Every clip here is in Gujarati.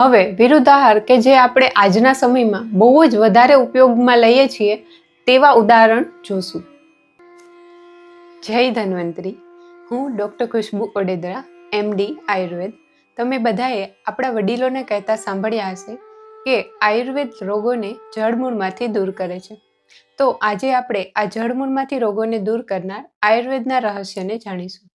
હવે વિરુદ્ધાહાર કે જે આપણે આજના સમયમાં બહુ જ વધારે ઉપયોગમાં લઈએ છીએ, તેવા ઉદાહરણ જોશું. જય ધન્વંતરી. હું ડૉક્ટર ખુશ્બુ ઓડેદરા એમડી આયુર્વેદ. તમે બધાએ આપણા વડીલોને કહેતા સાંભળ્યા હશે કે આયુર્વેદ રોગોને જળમૂળમાંથી દૂર કરે છે. તો આજે આપણે આ જળમૂળમાંથી રોગોને દૂર કરનાર આયુર્વેદના રહસ્યને જાણીશું.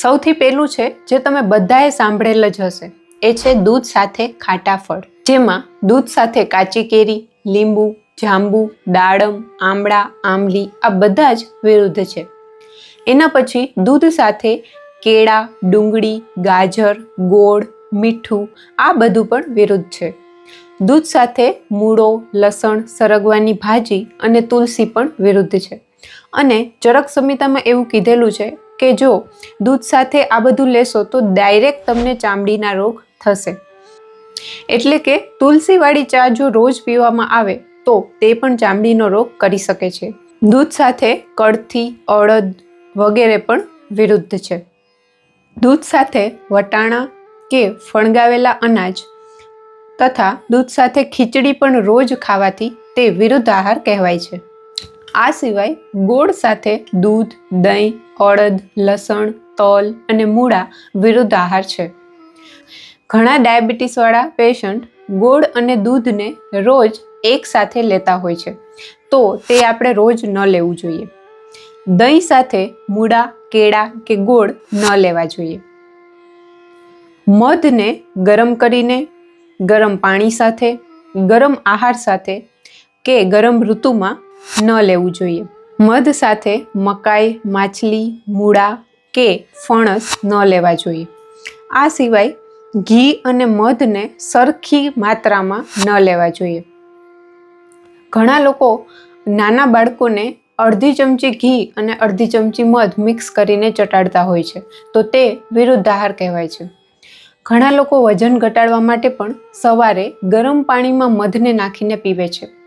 સૌથી પહેલું છે જે તમે બધાએ સાંભળેલ જ હશે, એ છે દૂધ સાથે ખાટા ફળ. જેમાં દૂધ સાથે કાચી કેરી, લીંબુ, જાંબુ, દાડમ, આમળા, આંબલી આ બધા જ વિરુદ્ધ છે. એના પછી દૂધ સાથે કેળા, ડુંગળી, ગાજર, ગોળ, મીઠું આ બધું પણ વિરુદ્ધ છે. દૂધ સાથે મૂળો, લસણ, સરગવાની ભાજી અને તુલસી પણ વિરુદ્ધ છે. અને ચરક સંહિતામાં એવું કીધેલું છે કે જો દૂધ સાથે આ બધું લેશો તો ડાયરેક્ટ તમને ચામડીના રોગ થશે. એટલે કે તુલસીવાળી ચા જો રોજ પીવામાં આવે તો તે પણ ચામડીનો રોગ કરી શકે છે. દૂધ સાથે કળથી, અડદ વગેરે પણ વિરુદ્ધ છે. દૂધ સાથે વટાણા કે ફણગાવેલા અનાજ તથા દૂધ સાથે ખીચડી પણ રોજ ખાવાથી તે વિરુદ્ધ આહાર કહેવાય છે. આ સિવાય ગોળ સાથે દૂધ, દહીં, અડદ, લસણ, તલ અને મૂળા વિરુદ્ધ આહાર છે. ઘણા ડાયાબિટીસવાળા પેશન્ટ ગોળ અને દૂધને રોજ એક સાથે લેતા હોય છે. તો તે આપણે રોજ ન લેવું જોઈએ. દહીં સાથે મૂળા, કેળા કે ગોળ ન લેવા જોઈએ. મધને ગરમ કરીને, ગરમ પાણી સાથે, ગરમ આહાર સાથે કે ગરમ ઋતુમાં ન લેવું જોઈએ. મધ સાથે મકાઈ, માછલી, મૂળા કે ફણસ ન લેવા જોઈએ. આ સિવાય ઘી અને મધને સરખી માત્રામાં ન લેવા જોઈએ. ઘણા લોકો નાના બાળકોને અડધી ચમચી ઘી અને અડધી ચમચી મધ મિક્સ કરીને ચટાડતા હોય છે, તો તે વિરુદ્ધ આહાર કહેવાય છે. ઘણા લોકો વજન ઘટાડવા માટે પણ સવારે ગરમ પાણીમાં મધને નાખીને પીવે છે.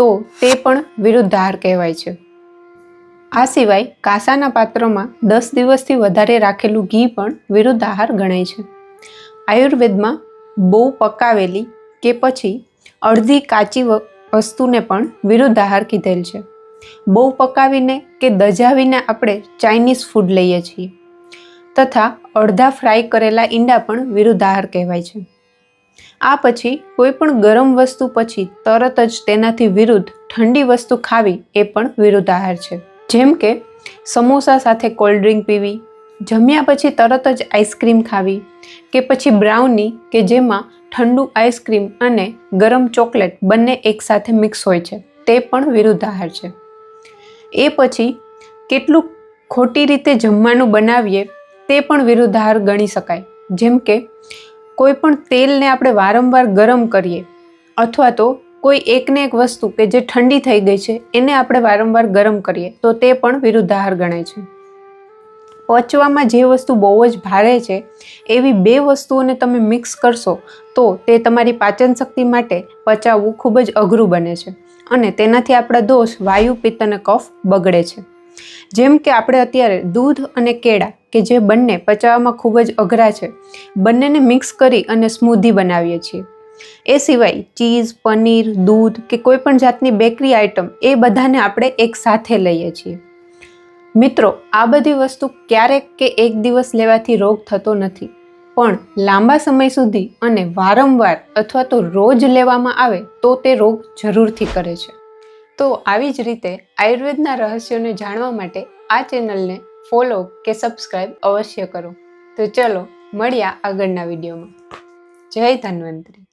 તો તે પણ વિરુદ્ધ આહાર કહેવાય છે. આ સિવાય કાસાના પાત્રમાં દસ દિવસથી વધારે રાખેલું ઘી પણ વિરુદ્ધ આહાર ગણાય છે. આયુર્વેદમાં બહુ પકાવેલી કે પછી અડધી કાચી વસ્તુને પણ વિરુદ્ધ આહાર કીધેલ છે. બહુ પકાવીને કે દજાવીને આપણે ચાઇનીઝ ફૂડ લઈએ છીએ. તથા અડધા ફ્રાય કરેલા ઈંડા પણ વિરુદ્ધ આહાર કહેવાય છે. આ પછી કોઈ પણ ગરમ વસ્તુ પછી તરત જ તેનાથી વિરુદ્ધ ઠંડી વસ્તુ ખાવી એ પણ વિરુદ્ધ આહાર છે. જેમ કે સમોસા સાથે કોલ્ડ ડ્રિંક પીવી, જમ્યા પછી તરત જ આઈસ્ક્રીમ ખાવી કે પછી બ્રાઉની કે જેમાં ઠંડુ આઈસ્ક્રીમ અને ગરમ ચોકલેટ બંને એકસાથે મિક્સ હોય છે, તે પણ વિરુદ્ધ આહાર છે. એ પછી કેટલું ખોટી રીતે જમવાનું બનાવીએ તે પણ વિરુદ્ધ આહાર ગણી શકાય. જેમ કે કોઈ પણ તેલને આપણે વારંવાર ગરમ કરીએ, અથવા તો કોઈ એકને એક વસ્તુ કે જે ઠંડી થઈ ગઈ છે, એને આપણે વારંવાર ગરમ કરીએ, તો તે પણ વિરુદ્ધ આહાર ગણાય છે. પચવામાં જે વસ્તુ બહુ જ ભારે છે, એવી બે વસ્તુઓને તમે મિક્સ કરશો, તો તે તમારી પાચન શક્તિ માટે પચાવવું ખૂબ જ અઘરું બને છે, અને તેનાથી આપણા દોષ વાયુ પિત્ત અને કફ બગડે છે. જેમ કે આપણે અત્યારે દૂધ અને કેળા, કે જે બંને પચાવવામાં ખૂબ જ અઘરા છે, બંનેને મિક્સ કરી અને સ્મૂધી બનાવીએ છીએ. એ સિવાય ચીઝ, પનીર, દૂધ કે કોઈ પણ જાતની બેકરી આઇટમ એ બધાને આપણે એક સાથે લઈએ છીએ. મિત્રો, આ બધી વસ્તુ ક્યારેક કે એક દિવસ લેવાથી રોગ થતો નથી, પણ લાંબા સમય સુધી અને વારંવાર અથવા તો રોજ લેવામાં આવે તો તે રોગ જરૂરથી કરે છે. તો આવી જ રીતે આયુર્વેદના રહસ્યોને જાણવા માટે આ ચેનલને ફોલો કે સબસ્ક્રાઈબ અવશ્ય કરો. તો ચલો મળ્યા આગળના વિડીયોમાં. જય ધન્વંતરી.